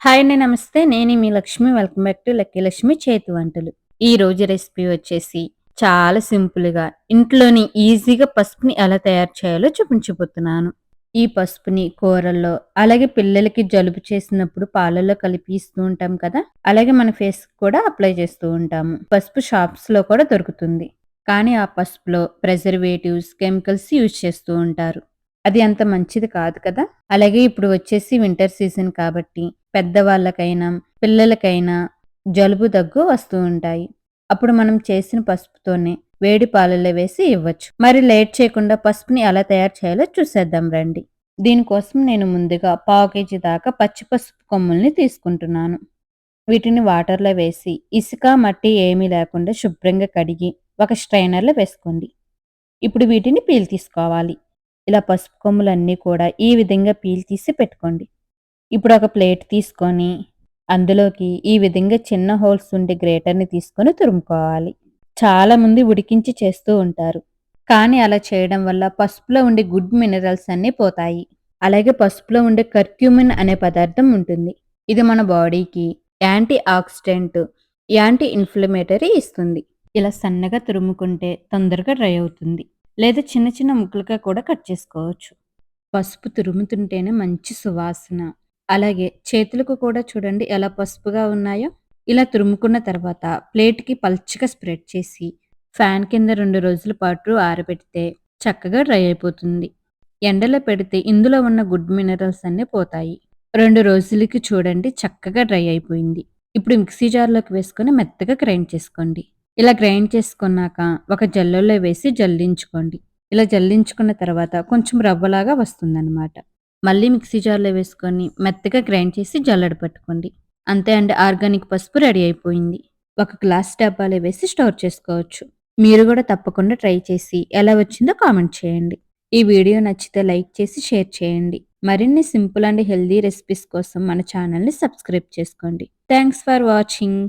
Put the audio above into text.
Hi అండి నమస్తే. నేను మీ Lakshmi. Welcome back to lucky Lakshmi చేతి వంటలు. ఈ రోజు రెసిపీ వచ్చేసి చాలా సింపుల్గా ఇంట్లోని ఈజీగా పసుపుని ఎలా తయారు చేయాలో చూపించబోతున్నాను. ఈ పసుపుని కూరల్లో అలాగే పిల్లలకి జలుబు చేసినప్పుడు పాలల్లో కలిపి ఇస్తూ ఉంటాం కదా? అలాగే మన ఫేస్ కూడా అప్లై చేస్తూ ఉంటాము. పసుపు షాప్స్లో కూడా దొరుకుతుంది. కానీ ఆ పసుపులో ప్రెజర్వేటివ్స్ కెమికల్స్ యూజ్ చేస్తూ ఉంటారు. అది అంత మంచిది కాదు కదా? అలాగే ఇప్పుడు వచ్చేసి వింటర్ సీజన్ కాబట్టి పెద్దవాళ్ళకైనా పిల్లలకైనా జలుబు దగ్గు వస్తూ ఉంటాయి. అప్పుడు మనం చేసిన పసుపుతోనే వేడి పాలల్లో వేసి ఇవ్వచ్చు. మరి లేట్ చేయకుండా పసుపుని ఎలా తయారు చేయాలో చూసేద్దాం రండి. దీనికోసం నేను ముందుగా పావు కేజీ దాకా పచ్చి పసుపు కొమ్ముల్ని తీసుకుంటున్నాను. వీటిని వాటర్లో వేసి ఇసుక మట్టి ఏమీ లేకుండా శుభ్రంగా కడిగి ఒక స్ట్రైనర్లో వేసుకోండి. ఇప్పుడు వీటిని పీల్ తీసుకోవాలి. ఇలా పసుపు కొమ్ములన్నీ కూడా ఈ విధంగా పీల్ తీసి పెట్టుకోండి. ఇప్పుడు ఒక ప్లేట్ తీసుకొని అందులోకి ఈ విధంగా చిన్న హోల్స్ ఉండే గ్రేటర్ని తీసుకొని తురుముకోవాలి. చాలా మంది ఉడికించి చేస్తూ ఉంటారు. కానీ అలా చేయడం వల్ల పసుపులో ఉండే గుడ్ మినరల్స్ అన్నీ పోతాయి. అలాగే పసుపులో ఉండే కర్క్యూమిన్ అనే పదార్థం ఉంటుంది. ఇది మన బాడీకి యాంటీ ఆక్సిడెంట్ యాంటీ ఇన్ఫ్లమేటరీ ఇస్తుంది. ఇలా సన్నగా తురుముకుంటే తొందరగా డ్రై అవుతుంది. లేదా చిన్న చిన్న ముక్కలుగా కూడా కట్ చేసుకోవచ్చు. పసుపు తురుముతుంటేనే మంచి సువాసన. అలాగే చేతులకు కూడా చూడండి ఎలా పసుపుగా ఉన్నాయో. ఇలా తురుముకున్న తర్వాత ప్లేట్కి పల్చగా స్ప్రెడ్ చేసి ఫ్యాన్ కింద రెండు రోజుల పాటు ఆరబెడితే చక్కగా డ్రై అయిపోతుంది. ఎండలో పెడితే ఇందులో ఉన్న గుడ్ మినరల్స్ అన్నీ పోతాయి. రెండు రోజులకి చూడండి చక్కగా డ్రై అయిపోయింది. ఇప్పుడు మిక్సీ జార్లోకి వేసుకొని మెత్తగా గ్రైండ్ చేసుకోండి. ఇలా గ్రైండ్ చేసుకున్నాక ఒక జల్లులో వేసి జల్లించుకోండి. ఇలా జల్లించుకున్న తర్వాత కొంచెం రవ్వలాగా వస్తుందన్నమాట. మళ్ళీ మిక్సీ జార్లో వేసుకొని మెత్తగా గ్రైండ్ చేసి జల్లడ పట్టుకోండి. అంతే అండి ఆర్గానిక్ పసుపు రెడీ అయిపోయింది. ఒక గ్లాస్ డబ్బాలో వేసి స్టోర్ చేసుకోవచ్చు. మీరు కూడా తప్పకుండా ట్రై చేసి ఎలా వచ్చిందో కామెంట్ చేయండి. ఈ వీడియో నచ్చితే లైక్ చేసి షేర్ చేయండి. మరిన్ని సింపుల్ అండ్ హెల్దీ రెసిపీస్ కోసం మన ఛానల్ని సబ్స్క్రైబ్ చేసుకోండి. Thanks for watching.